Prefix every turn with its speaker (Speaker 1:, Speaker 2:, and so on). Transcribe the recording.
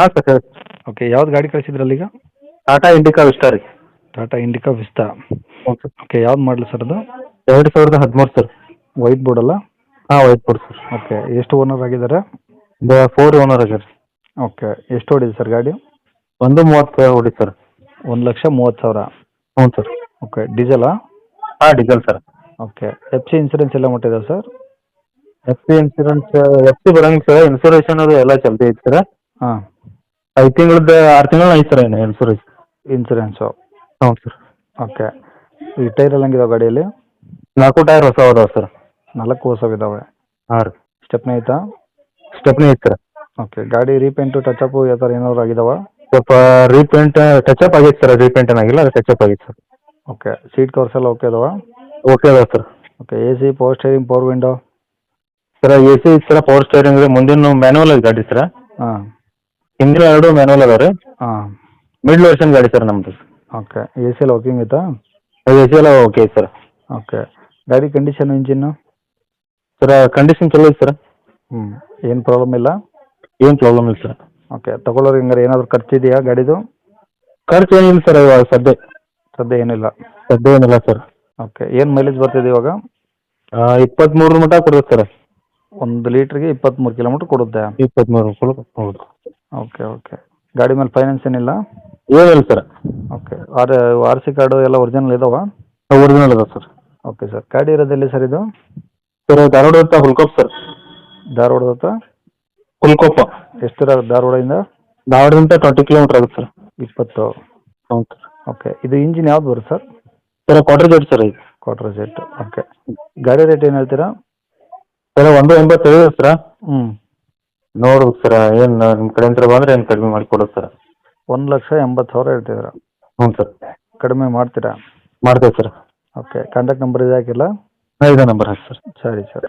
Speaker 1: ಹಾಂ ಸರ್ ಹೇಳಿ.
Speaker 2: ಓಕೆ ಯಾವ್ದು ಗಾಡಿ ಕಳಿಸಿದ್ರಲ್ಲ ಅಲ್ಲಿಗ
Speaker 1: ಟಾಟಾ ಇಂಡಿಕಾ ವಿಸ್ಟಾ ರೀ.
Speaker 2: Tata Indica Vista
Speaker 1: okay
Speaker 2: okay ಯಾವ್ದು ಮಾಡಲಿ ಸರ್ ಅದು?
Speaker 1: ಎರಡು ಸಾವಿರದ ಹದಿಮೂರು ಸರ್.
Speaker 2: ವೈಟ್ ಬೋರ್ಡ್ ಅಲ್ಲ?
Speaker 1: ಹಾಂ ವೈಟ್ ಬೋರ್ಡ್ ಸರ್.
Speaker 2: ಓಕೆ ಎಷ್ಟು ಓನರ್ ಆಗಿದ್ದಾರೆ?
Speaker 1: ಫೋರ್ ಓನರ್ ಆಗ್ಯಾರ
Speaker 2: ಓಕೆ ಎಷ್ಟು ಹೊಡಿದೆ ಸರ್ ಗಾಡಿ?
Speaker 1: ಒಂದು ಮೂವತ್ತು ಹೊಡಿ ಸರ್.
Speaker 2: ಒಂದು ಲಕ್ಷ ಮೂವತ್ತು ಸಾವಿರ?
Speaker 1: ಹ್ಞೂ ಸರ್.
Speaker 2: ಓಕೆ ಡೀಸೆಲಾ
Speaker 1: ಹಾಂ diesel sir.
Speaker 2: Okay F C insurance ಎಲ್ಲ ಮುಟ್ಟಿದೆ sir?
Speaker 1: F C insurance F C ಬರಂಗಿಲ್ಲ ಸರ್. ಇನ್ಸೂರೆನ್ಸ್ ಅದು ಎಲ್ಲ ಚಲ್ತಿ ಐತೆ ಸರ್.
Speaker 2: ಹಾಂ.
Speaker 1: ಐದು ತಿಂಗಳದ್ದು ಆರು ತಿಂಗಳು ಐತೆ ಸರ್ ಏನು ಇನ್ಸೂರೆನ್ಸ್
Speaker 2: ಇನ್ಸೂರೆನ್ಸು
Speaker 1: ಹ್ಞೂ ಸರ್.
Speaker 2: ಓಕೆ ಈ ಟೈರ್ ಎಲ್ಲ ಹೆಂಗಿದಾವೆ ಗಾಡಿಯಲ್ಲಿ?
Speaker 1: ನಾಲ್ಕು ಟೈರ್ ಹೊಸ ಅದಾವೆ ಸರ್.
Speaker 2: ನಾಲ್ಕು ಹೊಸವಿದ್ದಾವೆ
Speaker 1: ಹಾಂ ರೀ.
Speaker 2: ಸ್ಟೆಪ್ನೇ ಐತಾ?
Speaker 1: ಸ್ಟೆಪ್ನಿ ಐತೆ ಸರ್.
Speaker 2: ಓಕೆ ಗಾಡಿ ರೀಪೇಂಟು ಟಚಪ್ ಯಾವ ಥರ ಏನಾದ್ರು ಆಗಿದಾವ?
Speaker 1: ಸ್ವಲ್ಪ ರೀಪೇಂಟ್ ಟಚಪ್ ಆಗೈತೆ ಸರ್. ರೀಪೇಂಟ್ ಏನಾಗಿಲ್ಲ ಅದು ಟಚಪ್ ಆಗೈತೆ ಸರ್.
Speaker 2: ಓಕೆ ಸೀಟ್ ಕವರ್ಸ್ ಎಲ್ಲ ಓಕೆ ಅದಾವ?
Speaker 1: ಓಕೆ ಅದಾವೆ sir.
Speaker 2: Okay A C power steering power window
Speaker 1: sir A C ಐತೆ ಸರ್ ಪವರ್ ಸ್ಟೇರಿಂಗ್ ರೀ ಮುಂದಿನ ಮ್ಯಾನುವಲ್ ಐತೆ ಗಾಡಿ ಸರ್.
Speaker 2: ಹಾಂ.
Speaker 1: ಹಿಂದಿನ ಎರಡು ಮ್ಯಾನುವಲ್ ಅದಾವೆ ರೀ
Speaker 2: ಹಾಂ.
Speaker 1: ಮಿಡ್ಲ್ ವರ್ಷನ್ ಗಾಡಿ ಸರ್ ನಮ್ದು.
Speaker 2: ಓಕೆ ಎ ಸಿ ಎಲ್ಲ ವರ್ಕಿಂಗ್ ಐತಾ?
Speaker 1: ಎ ಸಿ ಎಲ್ಲ ಓಕೆ ಸರ್
Speaker 2: ಓಕೆ ಗಾಡಿ ಕಂಡೀಷನ್ ಇಂಜಿನ್ನು
Speaker 1: ಸರ್ ಕಂಡೀಷನ್ ಚಲೋ ಐತೆ ಸರ್
Speaker 2: ಹ್ಞೂ ಏನು ಪ್ರಾಬ್ಲಮ್ ಇಲ್ಲ?
Speaker 1: ಏನು ಪ್ರಾಬ್ಲಮ್ ಇಲ್ಲ ಸರ್
Speaker 2: ಓಕೆ ತಗೊಳ್ಳೋರು ಹಿಂಗಾರೆ ಏನಾದರೂ ಖರ್ಚಿದೆಯಾ ಗಾಡಿದು?
Speaker 1: ಖರ್ಚು ಏನಿಲ್ಲ ಸರ್ ಇವಾಗ ಸದ್ಯ.
Speaker 2: ಸದ್ಯ ಏನಿಲ್ಲ.
Speaker 1: ಸದ್ಯ ಏನಿಲ್ಲ ಸರ್
Speaker 2: ಓಕೆ ಏನು ಮೈಲೇಜ್ ಬರ್ತಿದೆ ಇವಾಗ?
Speaker 1: ಇಪ್ಪತ್ತ್ಮೂರು ಮಟ್ಟ ಕೊಡುತ್ತೆ ಸರ್
Speaker 2: ಒಂದು ಲೀಟ್ರಿಗೆ ಇಪ್ಪತ್ತ್ಮೂರು ಕಿಲೋಮೀಟ್ರ್ ಕೊಡುತ್ತೆ.
Speaker 1: ಇಪ್ಪತ್ತ್ಮೂರು ಹೌದು
Speaker 2: ಓಕೆ ಓಕೆ ಗಾಡಿ ಮೇಲೆ ಫೈನಾನ್ಸ್ ಏನಿಲ್ಲ?
Speaker 1: ಏನಿಲ್ಲ sir.
Speaker 2: Okay R R C card ಎಲ್ಲ ಒರಿಜಿನಲ್ ಇದಾವ?
Speaker 1: ಒರಿಜಿನಲ್ ಅದ ಸರ್.
Speaker 2: ಓಕೆ ಸರ್ ಗಾಡಿ ಇರೋದೆಲ್ಲಿ ಸರ್ ಇದು?
Speaker 1: ಸರ್ ಧಾರವಾಡ ಹತ್ರ ಹುಲ್ಕೊಪ್ಪ ಸರ್.
Speaker 2: ಧಾರವಾಡದ ಹತ್ರ
Speaker 1: ಹುಲ್ಕೊಪ್ಪ.
Speaker 2: ಎಷ್ಟು ದೂರ ಧಾರವಾಡದಿಂದ?
Speaker 1: ಧಾರವಾಡದಿಂದ ಟ್ವೆಂಟಿ ಕಿಲೋಮೀಟರ್ ಆಗುತ್ತೆ ಸರ್.
Speaker 2: ಇಪ್ಪತ್ತು.
Speaker 1: ಹೌದು ಸರ್.
Speaker 2: ಓಕೆ ಇದು ಇಂಜಿನ್ ಯಾವ್ದು ಬರುತ್ತೆ sir?
Speaker 1: Sir quarter jet sir ಇದು.
Speaker 2: ಕ್ವಾರ್ಟರ್ ಜೆಟ್ ಓಕೆ ಗಾಡಿ ರೇಟ್ ಏನು ಹೇಳ್ತೀರಾ?
Speaker 1: ಸರ್ ಒಂದು ಎಂಬತ್ತೈದು ಸರ್.
Speaker 2: ಹ್ಞೂ
Speaker 1: ನೋಡ್ಬೇಕು ಸರ್ ಏನು ನಿಮ್ಮ ಅಂತ ಬಂದ್ರೆ ಏನ್ ಕಡಿಮೆ ಮಾಡಿ ಕೊಡೋದು ಸರ್
Speaker 2: ಒಂದು ಲಕ್ಷ ಎಂಬತ್ತು ಸಾವಿರ ಹೇಳ್ತಿದ್ರ
Speaker 1: ಹ್ಞೂ ಸರ್
Speaker 2: ಕಡಿಮೆ ಮಾಡ್ತೀರಾ?
Speaker 1: ಮಾಡ್ತೇವೆ ಸರ್
Speaker 2: ಓಕೆ ಕಾಂಟ್ಯಾಕ್ಟ್ ನಂಬರ್ ಇದಾಕಿಲ್ಲ
Speaker 1: ಇದೇ ನಂಬರ್ ಹಾಕಿ ಸರ್
Speaker 2: ಸರಿ ಸರಿ.